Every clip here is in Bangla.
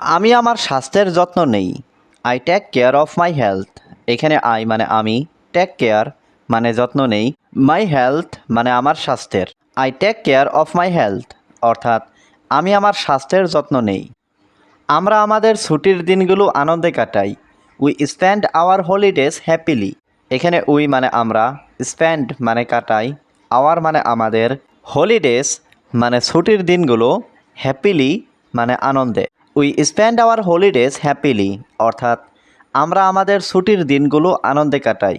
আমি আমার স্বাস্থ্যের যত্ন নেই। I take care of my health এখানে আই মানে আমি টেক কেয়ার মানে যত্ন নেই। মাই হেলথ মানে আমার স্বাস্থ্যের। I take care of my health অর্থাৎ, আমি আমার স্বাস্থ্যের যত্ন নেই। আমরা আমাদের ছুটির দিনগুলো আনন্দে কাটাই। We spend our holidays happily এখানে উই মানে আমরা স্পেন্ড মানে কাটাই। আওয়ার মানে আমাদের হলিডেজ মানে ছুটির দিনগুলো হ্যাপিলি মানে আনন্দে। We spend our holidays happily অর্থাৎ আমরা আমাদের ছুটির দিনগুলো আনন্দে কাটাই।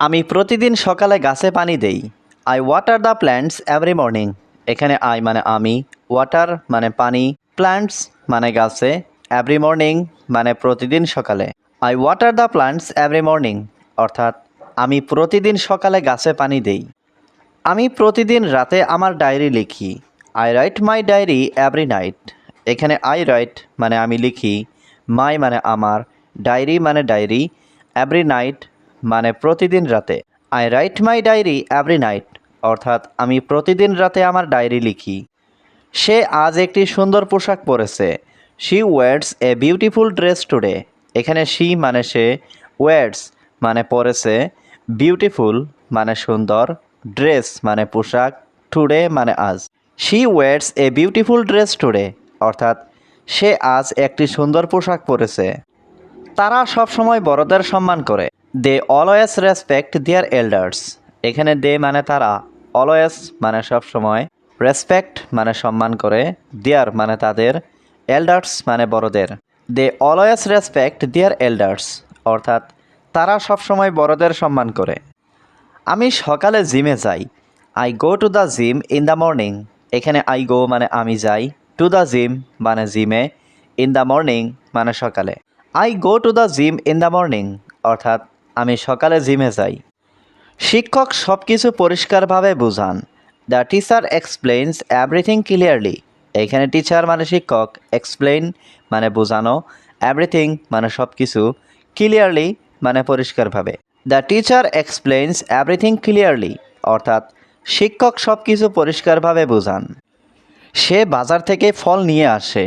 আমি প্রতিদিন সকালে গাছে পানি দেই। I water the plants every morning এখানে আই মানে আমি ওয়াটার মানে পানি প্ল্যান্টস মানে গাছে এভরি মর্নিং মানে প্রতিদিন সকালে। I water the plants every morning অর্থাৎ আমি প্রতিদিন সকালে গাছে পানি দেই। আমি প্রতিদিন রাতে আমার ডায়েরি লিখি। I write my diary every night এখানে আই রাইট মানে আমি লিখি মাই মানে আমার ডায়েরি মানে ডায়েরি এভরি নাইট মানে প্রতিদিন রাতে। I write my diary every night অর্থাৎ আমি প্রতিদিন রাতে আমার ডায়েরি লিখি। সে আজ একটি সুন্দর পোশাক পরেছে। She wears a beautiful dress today এখানে শি মানে সে ওয়ার্ডস মানে পরেছে বিউটিফুল মানে সুন্দর ড্রেস মানে পোশাক টুডে মানে আজ। She wears a beautiful dress today অর্থাৎ সে আজ একটি সুন্দর পোশাক পরেছে। তারা সবসময় বড়দের সম্মান করে। They always respect their elders এখানে দে মানে তারা। অলওয়েজ মানে সবসময়। রেসপেক্ট মানে সম্মান করে। দেয়ার মানে তাদের। এল্ডার্স মানে বড়দের। They always respect their elders অর্থাৎ তারা সবসময় বড়দের সম্মান করে। আমি সকালে জিমে যাই। I go to the gym in the morning এখানে আই গো মানে আমি যাই। টু দ্য জিম মানে জিমে ইন দ্য মর্নিং মানে সকালে। I go to the gym in the morning অর্থাৎ আমি সকালে জিমে যাই। শিক্ষক সব কিছু পরিষ্কারভাবে বোঝান। The teacher explains everything clearly এখানে টিচার মানে শিক্ষক এক্সপ্লেইন মানে বোঝানো। এভরিথিং মানে সব কিছু ক্লিয়ারলি মানে পরিষ্কারভাবে। The teacher explains everything clearly অর্থাৎ শিক্ষক সব কিছু পরিষ্কারভাবে বোঝান। সে বাজার থেকে ফল নিয়ে আসে।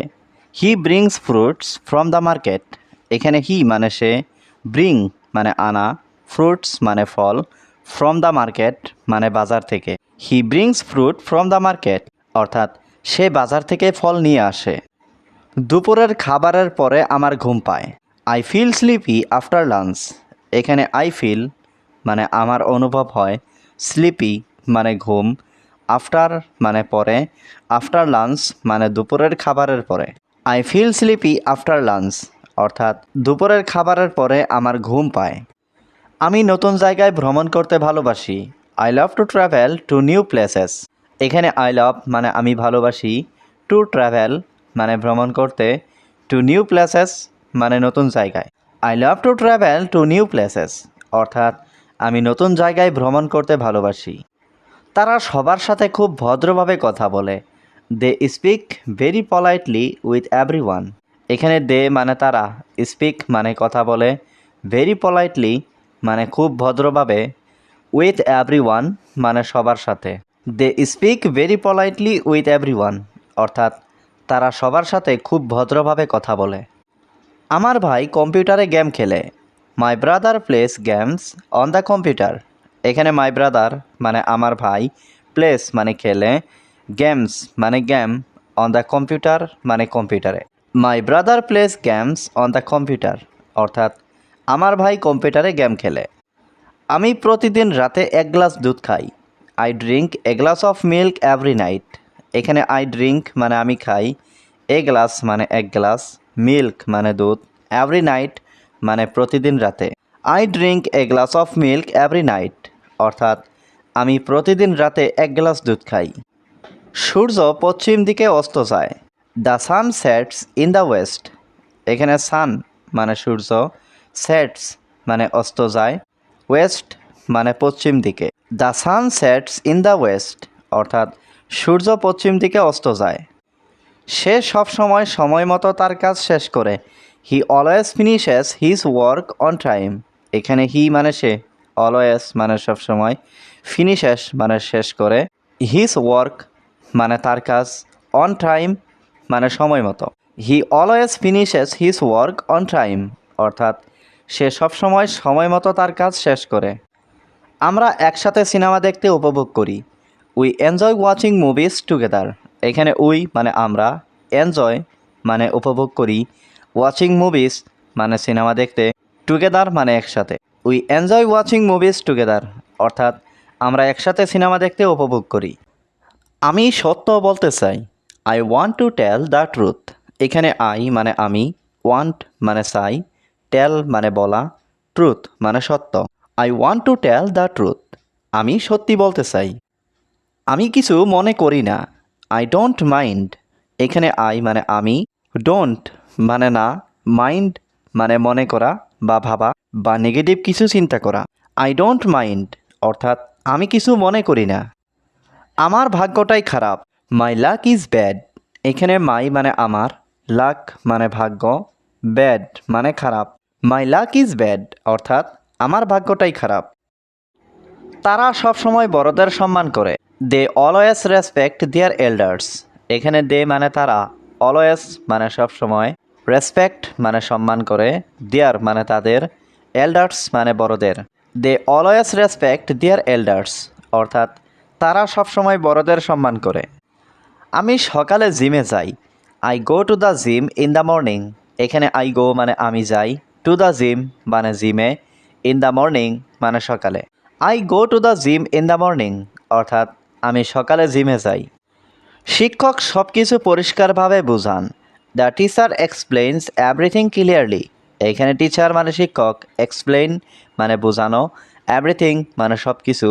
He brings fruits from the market এখানে হি মানে সে ব্রিং মানে আনা ফ্রুটস মানে ফল ফ্রম দ্য মার্কেট মানে বাজার থেকে। He brings fruit from the market অর্থাৎ সে বাজার থেকে ফল নিয়ে আসে। দুপুরের খাবারের পরে আমার ঘুম পায়। I feel sleepy after lunch এখানে আই ফিল মানে আমার অনুভব হয়। স্লিপি মানে ঘুম। আফটার মানে পরে, আফটার লাঞ্চ মানে দুপুরের খাবারের পরে। I feel sleepy after lunch, অর্থাৎ দুপুরের খাবারের পরে আমার ঘুম পায়। আমি নতুন জায়গায় ভ্রমণ করতে ভালোবাসি। I love to travel to new places. এখানে আই লাভ মানে আমি ভালোবাসি। টু ট্রাভেল মানে ভ্রমণ করতে। টু নিউ প্লেসেস মানে নতুন জায়গায়। I love to travel to new places, অর্থাৎ আমি নতুন জায়গায় ভ্রমণ করতে ভালোবাসি। তারা সবার সাথে খুব ভদ্রভাবে কথা বলে। They speak very politely with everyone এখানে দে মানে তারা স্পিক মানে কথা বলে। ভেরি পলাইটলি মানে খুব ভদ্রভাবে। উইথ এভরি ওয়ান মানে সবার সাথে। They speak very politely with everyone অর্থাৎ তারা সবার সাথে খুব ভদ্রভাবে কথা বলে। আমার ভাই কম্পিউটারে গেম খেলে। My brother plays games on the computer এখানে মাই ব্রাদার মানে আমার ভাই প্লেস মানে খেলে গেমস মানে গেম অন দ্য কম্পিউটার মানে কম্পিউটারে my brother plays games on the computer অর্থাৎ আমার ভাই কম্পিউটারে গেম খেলে। আমি প্রতিদিন রাতে এক গ্লাস দুধ খাই। I drink a glass of milk every night এখানে আই ড্রিঙ্ক মানে আমি খাই এ গ্লাস মানে এক গ্লাস মিল্ক মানে দুধ এভরি নাইট মানে প্রতিদিন রাতে। I drink a glass of milk every night অর্থাৎ আমি প্রতিদিন রাতে এক গ্লাস দুধ খাই। সূর্য পশ্চিম দিকে অস্ত যায়। The sun sets in the west. এখানে সান মানে সূর্য, সেটস মানে অস্ত যায়। ওয়েস্ট মানে পশ্চিম দিকে। The sun sets in the west, অর্থাৎ সূর্য পশ্চিম দিকে অস্ত যায়। সে সবসময় সময় মতো তার কাজ শেষ করে। He always finishes his work on time এখানে হি মানে সে। অলওয়েজ মানে সবসময় ফিনিশেস মানে শেষ করে। হিজ ওয়ার্ক মানে তার কাজ অন টাইম মানে সময় মতো। He always finishes his work on time অর্থাৎ সে সবসময় সময় মতো তার কাজ শেষ করে। আমরা একসাথে সিনেমা দেখতে উপভোগ করি। We enjoy watching movies together এখানে উই মানে আমরা এনজয় মানে উপভোগ করি। ওয়াচিং মুভিজ মানে সিনেমা দেখতে টুগেদার মানে একসাথে। We enjoy watching movies together অর্থাৎ আমরা একসাথে সিনেমা দেখতে উপভোগ করি। আমি সত্য বলতে চাই I want to tell the truth এখানে আই মানে আমি ওয়ান্ট মানে চাই টেল মানে বলা ট্রুথ মানে সত্য। I want to tell the truth আমি সত্যি বলতে চাই। আমি কিছু মনে করি না। আই ডোন্ট মাইন্ড এখানে আই মানে আমি ডোন্ট মানে না মাইন্ড মানে মনে করা। বা ভাবা বা নেগেটিভ কিছু চিন্তা করা। আই ডোন্ট মাইন্ড অর্থাৎ আমি কিছু মনে করি না। আমার ভাগ্যটাই খারাপ। মাই লাক ইজ ব্যাড এখানে মাই মানে আমার লাক মানে ভাগ্য ব্যাড মানে খারাপ। মাই লাক ইজ ব্যাড অর্থাৎ আমার ভাগ্যটাই খারাপ। তারা সবসময় বড়দের সম্মান করে। They always respect their elders এখানে দে মানে তারা অলওয়েজ মানে সবসময় রেসপেক্ট মানে সম্মান করে দেয়ার মানে তাদের এল্ডার্স মানে বড়দের। They always respect their elders অর্থাৎ তারা সবসময় বড়দের সম্মান করে। আমি সকালে জিমে যাই। I go to the gym in the morning এখানে আই গো মানে আমি যাই। টু দ্য জিম মানে জিমে ইন দ্য মর্নিং মানে সকালে। I go to the gym in the morning অর্থাৎ আমি সকালে জিমে যাই। শিক্ষক সব কিছু পরিষ্কারভাবে বোঝান। The teacher explains everything clearly এখানে টিচার মানে শিক্ষক এক্সপ্লেইন মানে বোঝানো এভরিথিং মানে সব কিছু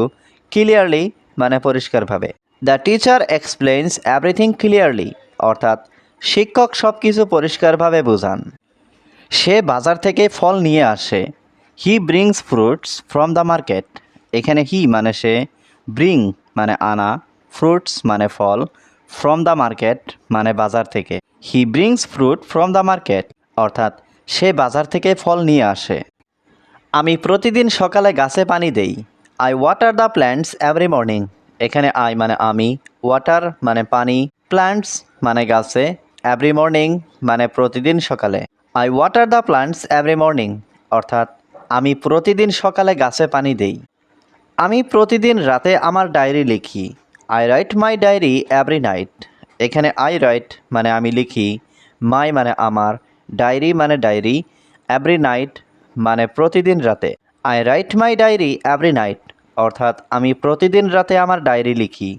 ক্লিয়ারলি মানে পরিষ্কারভাবে। The teacher explains everything clearly অর্থাৎ শিক্ষক সব কিছু পরিষ্কারভাবে বোঝান। সে বাজার থেকে ফল নিয়ে আসে। He brings fruits from the market এখানে হি মানে সে ব্রিং মানে আনা ফ্রুটস মানে ফল ফ্রম দ্য মার্কেট মানে বাজার থেকে। He brings fruit from the market অর্থাৎ সে বাজার থেকে ফল নিয়ে আসে। আমি প্রতিদিন সকালে গাছে পানি দেই। I water the plants every morning এখানে আই মানে আমি ওয়াটার মানে পানি প্ল্যান্টস মানে গাছে এভরি মর্নিং মানে প্রতিদিন সকালে। I water the plants every morning অর্থাৎ আমি প্রতিদিন সকালে গাছে পানি দেই। আমি প্রতিদিন রাতে আমার ডায়েরি লিখি। I write my diary every night এখানে আই রাইট মানে আমি লিখি মাই মানে আমার ডায়েরি মানে ডায়েরি এভরি নাইট মানে প্রতিদিন রাতে। I write my diary every night অর্থাৎ আমি প্রতিদিন রাতে আমার ডায়েরি লিখি।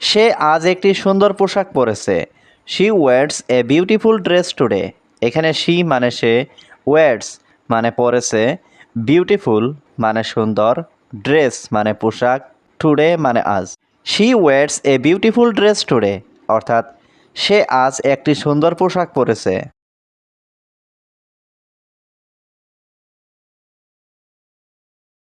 সে আজ একটি সুন্দর পোশাক পরেছে। She wears a beautiful dress today এখানে শি মানে সে ওয়ার্ডস মানে পরেছে বিউটিফুল মানে সুন্দর ড্রেস মানে পোশাক টুডে মানে আজ। She wears a beautiful dress today অর্থাৎ সে আজ একটি সুন্দর পোশাক পরেছে।